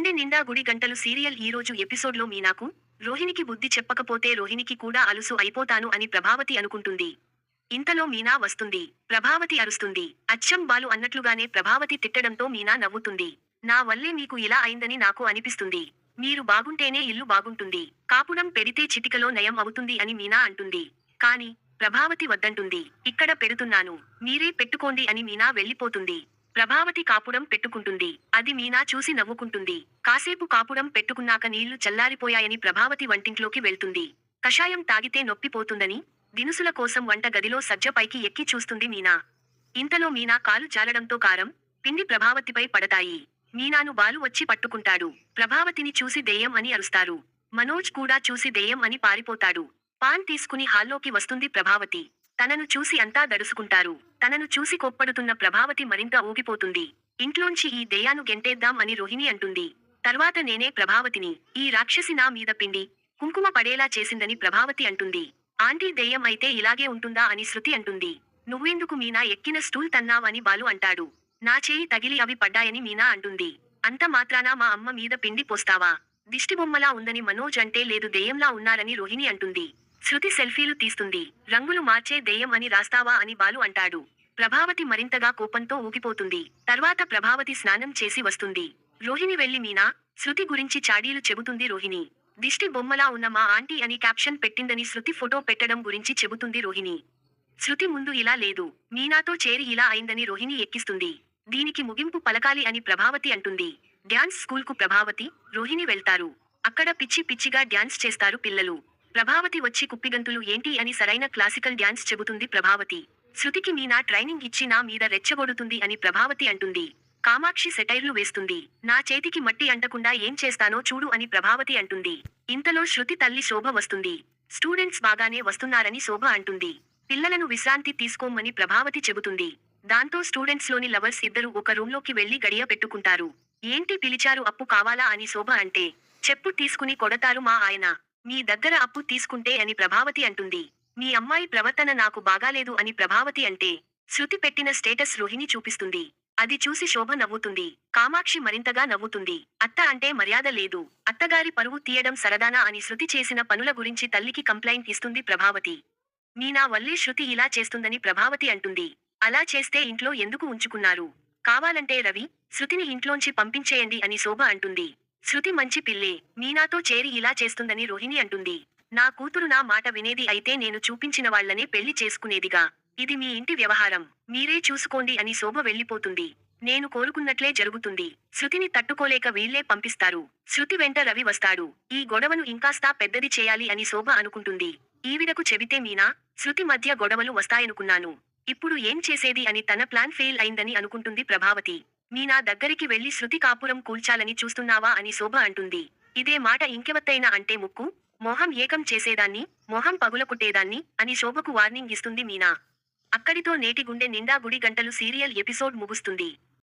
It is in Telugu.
గుండె నిండా గుడి గంటలు సీరియల్ ఈ రోజు ఎపిసోడ్లో మీనాకు. రోహిణికి బుద్ధి చెప్పకపోతే రోహిణికి కూడా అలుసు అయిపోతాను అని ప్రభావతి అనుకుంటుంది. ఇంతలో మీనా వస్తుంది. ప్రభావతి అరుస్తుంది. అచ్చం బాలు అన్నట్లుగానే ప్రభావతి తిట్టడంతో మీనా నవ్వుతుంది. నా వల్లే మీకు ఇలా అయిందని నాకు అనిపిస్తుంది. మీరు బాగుంటేనే ఇల్లు బాగుంటుంది. కాపురం పెడితే చిటికలో నయం అవుతుంది అని మీనా అంటుంది. కాని ప్రభావతి వద్దంటుంది. ఇక్కడ పెడుతున్నాను. మీరే పెట్టుకోండి అని మీనా వెళ్ళిపోతుంది. ప్రభావతి కాపుడం పెట్టుకుంటుంది. అది మీనా చూసి నవ్వుకుంటుంది. కాసేపు కాపుడం పెట్టుకున్నాక నీళ్ళు చల్లారిపోయాయని ప్రభావతి వంటింట్లోకి వెళ్తుంది. కషాయం తాగితే నొప్పిపోతుందని దినుసుల కోసం వంట గదిలో సజ్జ పైకి ఎక్కి చూస్తుంది మీనా. ఇంతలో మీనా కాలు జాలడంతో కారం పిండి ప్రభావతిపై పడతాయి. మీనాను బాలు వచ్చి పట్టుకుంటాడు. ప్రభావతిని చూసి దెయ్యం అని అరుస్తారు. మనోజ్ కూడా చూసి దెయ్యం అని పారిపోతాడు. పాన్ తీసుకుని హాల్లోకి వస్తుంది ప్రభావతి. తనను చూసి అంతా దడుసుకుంటారు తనను చూసి కొప్పడుతున్న ప్రభావతి మరింత ఊగిపోతుంది. ఇంట్లోంచి ఈ దెయ్యాను గెంటేద్దాం అని రోహిణి అంటుంది. తర్వాత నేనే ప్రభావతిని ఈ రాక్షసి నా మీద పిండి కుంకుమ పడేలా చేసిందని ప్రభావతి అంటుంది. ఆంటీ దెయ్యం అయితే ఇలాగే ఉంటుందా అని శృతి అంటుంది. నువ్వెందుకు మీనా ఎక్కిన స్టూల్ తన్నావని బాలు అంటాడు. నా చేయి తగిలి అవి పడ్డాయని మీనా అంటుంది. అంత మాత్రాన మా అమ్మ మీద పిండి పోస్తావా? దిష్టిబొమ్మలా ఉందని మనోజ్ అంటే లేదు దెయ్యంలా ఉన్నారని రోహిణి అంటుంది. శృతి సెల్ఫీలు తీస్తుంది. రంగులు మార్చే దెయ్యం అని రాస్తావా అని బాలు అంటాడు. ప్రభావతి మరింతగా కోపంతో ఊగిపోతుంది. తర్వాత ప్రభావతి స్నానం చేసి వస్తుంది. రోహిణి వెళ్ళి మీనా శృతి గురించి చాడీలు చెబుతుంది రోహిణి. దిష్టి బొమ్మలా ఉన్న మా ఆంటీ అని క్యాప్షన్ పెట్టిందని శృతి ఫోటో పెట్టడం గురించి చెబుతుంది రోహిణి. శృతి ముందు ఇలా లేదు. మీనాతో చేరి ఇలా అయిందని రోహిణి ఎక్కిస్తుంది. దీనికి ముగింపు పలకాలి అని ప్రభావతి అంటుంది. డ్యాన్స్ స్కూల్కు ప్రభావతి రోహిణి వెళ్తారు. అక్కడ పిచ్చి పిచ్చిగా డ్యాన్స్ చేస్తారు పిల్లలు. ప్రభావతి వచ్చి కుప్పిగంతులు ఏంటి అని సరైన క్లాసికల్ డ్యాన్స్ చెబుతుంది ప్రభావతి. శృతికి మీనా ట్రైనింగ్ ఇచ్చి నా మీద రెచ్చగొడుతుంది అని ప్రభావతి అంటుంది. కామాక్షి సెటైర్లు వేస్తుంది. నా చేతికి మట్టి అంటకుండా ఏం చేస్తానో చూడు అని ప్రభావతి అంటుంది. ఇంతలో శృతి తల్లి శోభ వస్తుంది. స్టూడెంట్స్ బాగానే వస్తున్నారని శోభ అంటుంది. పిల్లలను విశ్రాంతి తీసుకోమని ప్రభావతి చెబుతుంది. దాంతో స్టూడెంట్స్లోని లవర్స్ ఇద్దరు ఒక రూంలోకి వెళ్ళి గడియ పెట్టుకుంటారు. ఏంటి పిలిచారు అప్పు కావాలా అని శోభ అంటే చెప్పు తీసుకుని కొడతారు మా ఆయన. మీ దగ్గర అప్పు తీసుకుంటే అని ప్రభావతి అంటుంది. మీ అమ్మాయి ప్రవర్తన నాకు బాగాలేదు అని ప్రభావతి అంటే శృతి పెట్టిన స్టేటస్ రోహిణి చూపిస్తుంది. అది చూసి శోభ నవ్వుతుంది. కామాక్షి మరింతగా నవ్వుతుంది. అత్త అంటే మర్యాద లేదు. అత్తగారి పరువు తీయడం సరదానా అని శృతి చేసిన పనుల గురించి తల్లికి కంప్లైంట్ ఇస్తుంది ప్రభావతి. మీనా వల్లే శృతి ఇలా చేస్తుందని ప్రభావతి అంటుంది. అలా చేస్తే ఇంట్లో ఎందుకు ఉంచుకున్నారు? కావాలంటే రవి శృతిని ఇంట్లోంచి పంపించేయండి అని శోభ అంటుంది. శృతి మంచి పిల్లే మీనాతో చేరి ఇలా చేస్తుందని రోహిణి అంటుంది. నా కూతురు నా మాట వినేది అయితే నేను చూపించిన వాళ్ళనే పెళ్ళి చేసుకునేదిగా. ఇది మీ ఇంటి వ్యవహారం. మీరే చూసుకోండి అని శోభ వెళ్ళిపోతుంది. నేను కోరుకున్నట్లే జరుగుతుంది. శృతిని తట్టుకోలేక వీళ్ళే పంపిస్తారు. శృతి వెంట రవి వస్తాడు. ఈ గొడవను ఇంకాస్తా పెద్దది చేయాలి అని శోభ అనుకుంటుంది. ఈవిడకు చెబితే మీనా శృతి మధ్య గొడవలు వస్తాయనుకున్నాను. ఇప్పుడు ఏం చేసేది? అని తన ప్లాన్ ఫెయిల్ అయిందని అనుకుంటుంది ప్రభావతి. మీనా దగ్గరికి వెళ్ళి శృతి కాపురం కూల్చాలని చూస్తున్నావా అని శోభ అంటుంది. ఇదే మాట ఇంకెవత్తైనా అంటే ముక్కు మొహం ఏకం చేసేదాన్ని మొహం పగులకుట్టేదాన్ని అని శోభకు వార్నింగ్ ఇస్తుంది మీనా. అక్కడితో నేటి గుండె నిండా గుడి గంటలు సీరియల్ ఎపిసోడ్ ముగుస్తుంది.